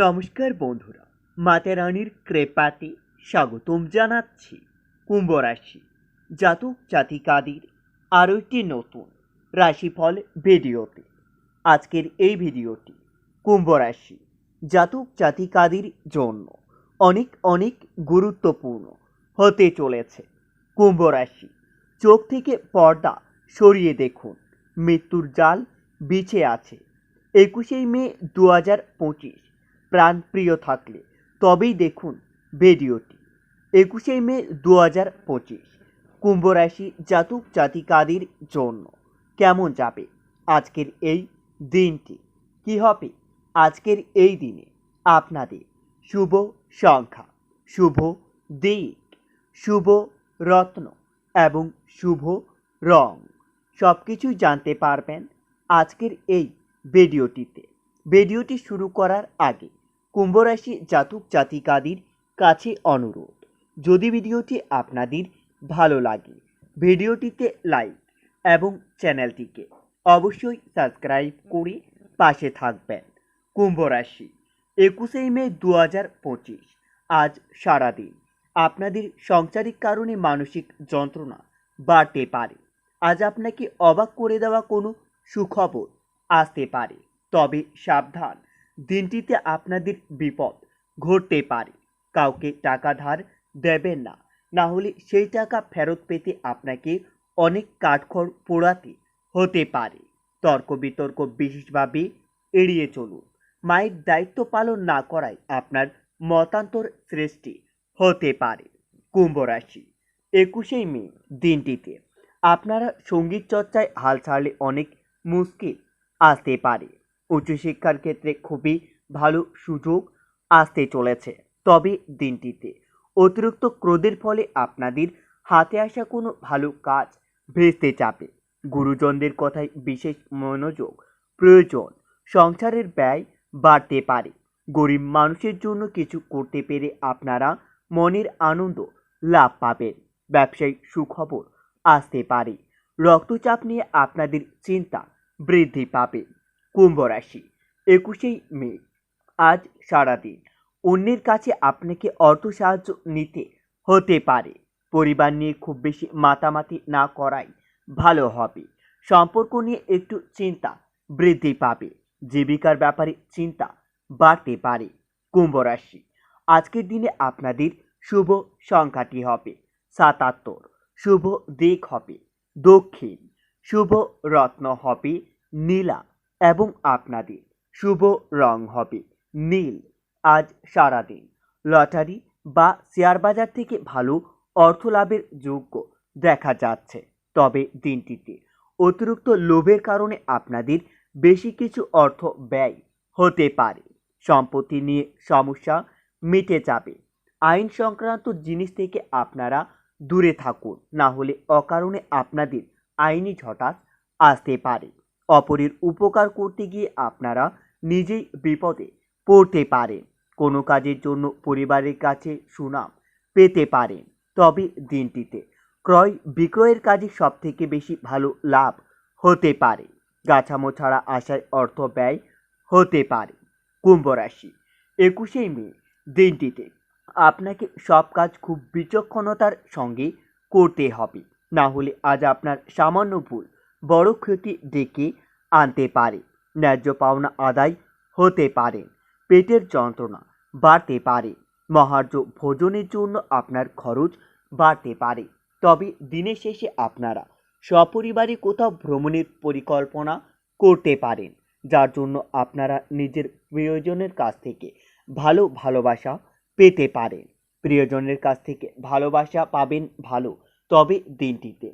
নমস্কার বন্ধুরা, মাতা রানীর কৃপাতে স্বাগতম জানাচ্ছি কুম্ভ রাশি জাতক জাতিকাদের আরও একটি নতুন রাশিফল ভিডিওতে। আজকের এই ভিডিওটি কুম্ভ রাশি জাতক জাতিকাদের জন্য অনেক অনেক গুরুত্বপূর্ণ হতে চলেছে। কুম্ভ রাশি চোখ থেকে পর্দা সরিয়ে দেখুন, মৃত্যুর জাল বিছে আছে। একুশেই মে দু হাজার পঁচিশ প্রাণপ্রিয় থাকলে। তবেই দেখুন ভিডিওটি। একুশে মে দু হাজার পঁচিশ। কুম্ভ রাশি জাতক জাতিকাদের জন্য কেমন যাবে আজকের এই দিনটি? কি হবে আজকের এই দিনে? আপনাদের শুভ সংখ্যা, শুভ দিক, শুভ রত্ন এবং শুভ রং। সব কিছুই জানতে পারবেন আজকের এই ভিডিওটিতে। ভিডিওটি শুরু করার আগে কুম্ভ রাশি জাতক জাতিকাদের কাছে অনুরোধ। যদি ভিডিওটি আপনাদের ভালো লাগে, ভিডিওটিতে লাইক এবং চ্যানেলটিকে অবশ্যই সাবস্ক্রাইব করে পাশে থাকবেন। কুম্ভ রাশি একুশেই মে দু হাজার পঁচিশ, আজ সারাদিন। আপনাদের সংসারিক কারণে মানসিক যন্ত্রণা বাড়তে পারে। আজ আপনাকে অবাক করে দেওয়া কোনো সুখবর আসতে পারে। তবে সাবধান দিনটিতে আপনাদের বিপদ ঘটতে পারে। কাউকে টাকা ধার দেবেন না। না হলে সেই টাকা ফেরত পেতে আপনাকে অনেক কাঠখড় পোড়াতে হতে পারে। তর্ক বিতর্ক বিশেষভাবে এড়িয়ে চলুন। মায়ের দায়িত্ব পালন না করায় আপনার মতান্তর সৃষ্টি হতে পারে। কুম্ভ রাশি একুশেই মে দিনটিতে। আপনারা সংগীত চর্চায় হাল ছাড়লে অনেক মুশকিল আসতে পারে। উচ্চশিক্ষার ক্ষেত্রে খুবই ভালো সুযোগ আসতে চলেছে। তবে দিনটিতে অতিরিক্ত ক্রোধের ফলে আপনাদের হাতে আসা কোনো ভালো কাজ ভেস্তে চাপে গুরুজনদের কথায় বিশেষ মনোযোগ, প্রয়োজন, সংসারের ব্যয় বাড়তে পারে। গরিব মানুষের জন্য কিছু করতে পেরে আপনারা মনের আনন্দ লাভ পাবেন। ব্যবসায়িক সুখবর আসতে পারে। রক্তচাপ নিয়ে আপনাদের চিন্তা বৃদ্ধি পাবে। কুম্ভ রাশি একুশেই মে, আজ সারাদিন। অন্যের কাছে আপনাকে অর্থ সাহায্য নিতে হতে পারে। পরিবার নিয়ে খুব বেশি মাতামাতি না করাই ভালো হবে। সম্পর্ক নিয়ে একটু চিন্তা বৃদ্ধি পাবে। জীবিকার ব্যাপারে চিন্তা বাড়তে পারে। কুম্ভ রাশি, আজকের দিনে আপনাদের শুভ সংখ্যাটি হবে সাতাত্তর। শুভ দিক হবে দক্ষিণ। শুভ রত্ন হবে নীলা। এবং আপনাদের শুভ রং হবে। নীল, আজ সারাদিন। লটারি বা শেয়ার বাজার থেকে ভালো অর্থ লাভের যোগ্য দেখা যাচ্ছে। তবে দিনটিতে অতিরিক্ত লোভের কারণে আপনাদের বেশি কিছু অর্থ ব্যয় হতে পারে। সম্পত্তি নিয়ে সমস্যা মিটে যাবে। আইন সংক্রান্ত জিনিস থেকে আপনারা দূরে থাকুন। না হলে অকারণে আপনাদের আইনি ঝটাস আসতে পারে। অপরের উপকার করতে গিয়ে আপনারা নিজেই বিপদে পড়তে পারেন। কোনো কাজের জন্য পরিবারের কাছে সুনাম পেতে পারেন। তবে দিনটিতে ক্রয় বিক্রয়ের কাজে সব থেকে বেশি ভালো লাভ হতে পারে। গাছামো ছাড়া আশায় অর্থ ব্যয় হতে পারে। কুম্ভ রাশি একুশেই মে, দিনটিতে আপনাকে সব কাজ খুব বিচক্ষণতার সঙ্গে করতে হবে। না হলে আজ আপনার সামান্য ভুল বড় ক্ষতি ডেকে আনতে পারে। ন্যায্য পাওনা আদায় হতে পারে। পেটের যন্ত্রণা বাড়তে পারে। মহার্য ভোজনের জন্য আপনার খরচ বাড়তে পারে। তবে দিনের শেষে আপনারা সপরিবারে কোথাও ভ্রমণের পরিকল্পনা করতে পারেন, যার জন্য আপনারা নিজের প্রিয়জনের কাছ থেকে ভালো ভালোবাসা পেতে পারেন। প্রিয়জনের কাছ থেকে ভালোবাসা পাবেন ভালো, তবে দিনটিতে।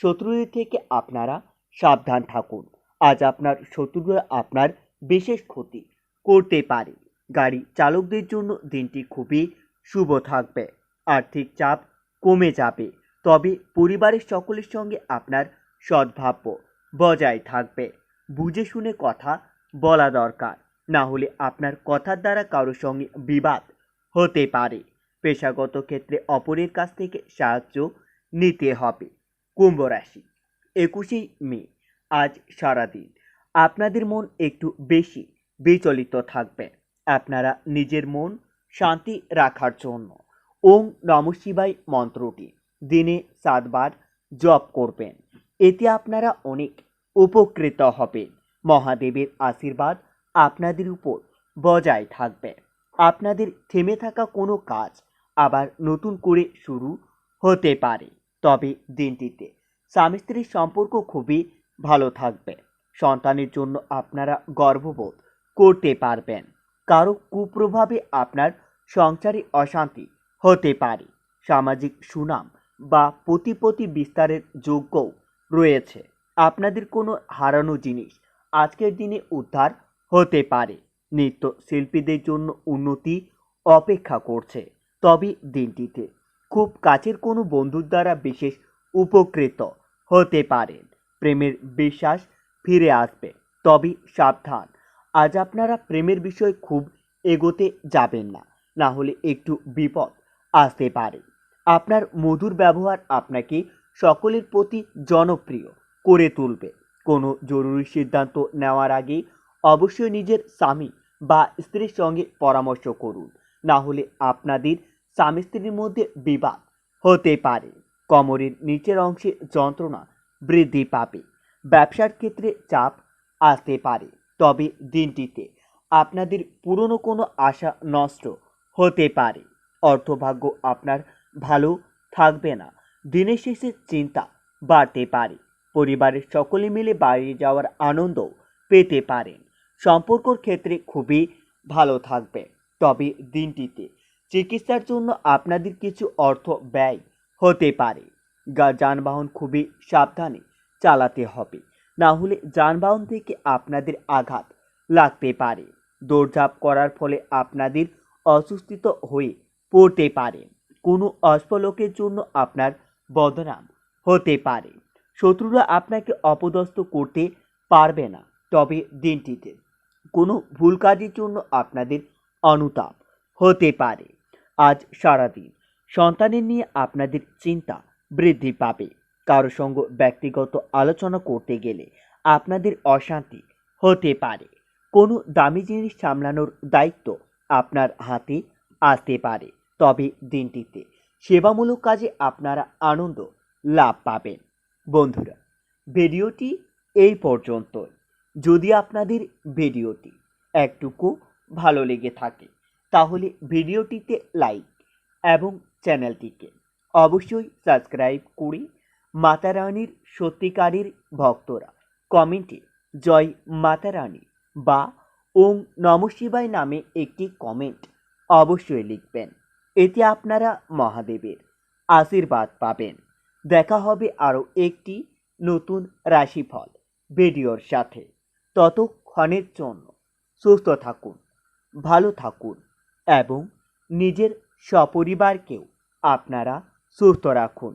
শত্রুদের থেকে আপনারা সাবধান থাকুন। আজ আপনার শত্রুরা আপনার বিশেষ ক্ষতি করতে পারে। গাড়ি চালকদের জন্য দিনটি খুবই শুভ থাকবে। আর্থিক চাপ কমে যাবে। তবে পরিবারের সকলের সঙ্গে আপনার সদ্ভাব্য বজায় থাকবে। বুঝে শুনে কথা বলা দরকার। না হলে আপনার কথার দ্বারা কারোর সঙ্গে বিবাদ হতে পারে। পেশাগত ক্ষেত্রে অপরের কাছ থেকে সাহায্য নিতে হবে। কুম্ভ রাশি একুশেই মে, আজ সারাদিন। আপনাদের মন একটু বেশি বিচলিত থাকবে। আপনারা নিজের মন শান্তি রাখার জন্য ওং নম শিবায় মন্ত্রটি দিনে সাতবার জপ করবেন। এতে আপনারা অনেক উপকৃত হবেন। মহাদেবের আশীর্বাদ আপনাদের উপর বজায় থাকবে। আপনাদের থেমে থাকা কোনো কাজ আবার নতুন করে শুরু হতে পারে। তবে দিনটিতে স্বামী স্ত্রীর সম্পর্ক খুবই ভালো থাকবে। সন্তানের জন্য আপনারা গর্ববোধ করতে পারবেন। কারও কুপ্রভাবে আপনার সংসারে অশান্তি হতে পারে। সামাজিক সুনাম বা প্রতিপতি বিস্তারের যোগ্যও রয়েছে। আপনাদের কোনো হারানো জিনিস আজকের দিনে উদ্ধার হতে পারে। নৃত্য শিল্পীদের জন্য উন্নতি অপেক্ষা করছে। তবে দিনটিতে খুব কাছের কোনো বন্ধুর দ্বারা বিশেষ উপকৃত হতে পারেন প্রেমের বিশ্বাস ফিরে আসবে। তবে সাবধান। আজ আপনারা প্রেমের বিষয় খুব এগোতে যাবেন না। না হলে একটু বিপদ আসতে পারে। আপনার মধুর ব্যবহার আপনাকে সকলের প্রতি জনপ্রিয় করে তুলবে। কোনো জরুরি সিদ্ধান্ত নেওয়ার আগে অবশ্যই নিজের স্বামী বা স্ত্রীর সঙ্গে পরামর্শ করুন। না হলে আপনাদের স্বামী স্ত্রীর মধ্যে বিবাদ হতে পারে। কোমরের নিচের অংশে যন্ত্রণা বৃদ্ধি পাবে। ব্যবসার ক্ষেত্রে চাপ আসতে পারে। তবে দিনটিতে আপনাদের পুরনো কোনো আশা নষ্ট হতে পারে। অর্থভাগ্য আপনার ভালো থাকবে না। দিনের শেষে চিন্তা বাড়তে পারে। পরিবারের সকলে মিলে বাইরে যাওয়ার আনন্দ পেতে পারেন। সম্পর্কর ক্ষেত্রে খুবই ভালো থাকবে। তবে দিনটিতে চিকিৎসার জন্য আপনাদের কিছু অর্থ ব্যয় হতে পারে। যানবাহন খুবই সাবধানে চালাতে হবে। না হলে যানবাহন থেকে আপনাদের আঘাত লাগতে পারে। দৌড়ঝাঁপ করার ফলে আপনাদের অসুস্থিত হয়ে পড়তে পারে। কোনো অস্পলোকের জন্য আপনার বদনাম হতে পারে। শত্রুরা আপনাকে অপদস্থ করতে পারবে না তবে দিনটিতে। কোনো ভুল কাজের জন্য আপনাদের অনুতাপ হতে পারে। আজ সারাদিন সন্তানের নিয়ে আপনাদের চিন্তা বৃদ্ধি পাবে। কারও সঙ্গে ব্যক্তিগত আলোচনা করতে গেলে আপনাদের অশান্তি হতে পারে। কোনো দামি জিনিস সামলানোর দায়িত্ব আপনার হাতে আসতে পারে। তবে দিনটিতে সেবামূলক কাজে আপনারা আনন্দ লাভ পাবেন। বন্ধুরা, ভিডিওটি এই পর্যন্ত যদি আপনাদের ভিডিওটি একটুকু ভালো লেগে থাকে, তাহলে ভিডিওটিতে লাইক এবং চ্যানেলটিকে অবশ্যই সাবস্ক্রাইব করে মাতা রানীর সত্যিকারের ভক্তরা কমেন্টে জয় মাতা রানী বা ওম নম শিবায় নামে একটি কমেন্ট অবশ্যই লিখবেন। এতে আপনারা মহাদেবের আশীর্বাদ পাবেন। দেখা হবে আরও একটি নতুন রাশিফল ভিডিওর সাথে। ততক্ষণের জন্য সুস্থ থাকুন, ভালো থাকুন এবং নিজের সপরিবারকেও আপনারা সুস্থ রাখুন।